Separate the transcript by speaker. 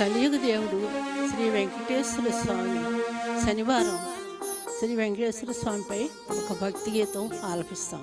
Speaker 1: కలియుగ దేవుడు శ్రీ వెంకటేశ్వర స్వామి శనివారం శ్రీ వెంకటేశ్వర స్వామిపై ఒక భక్తి గీతం ఆలపిస్తాం.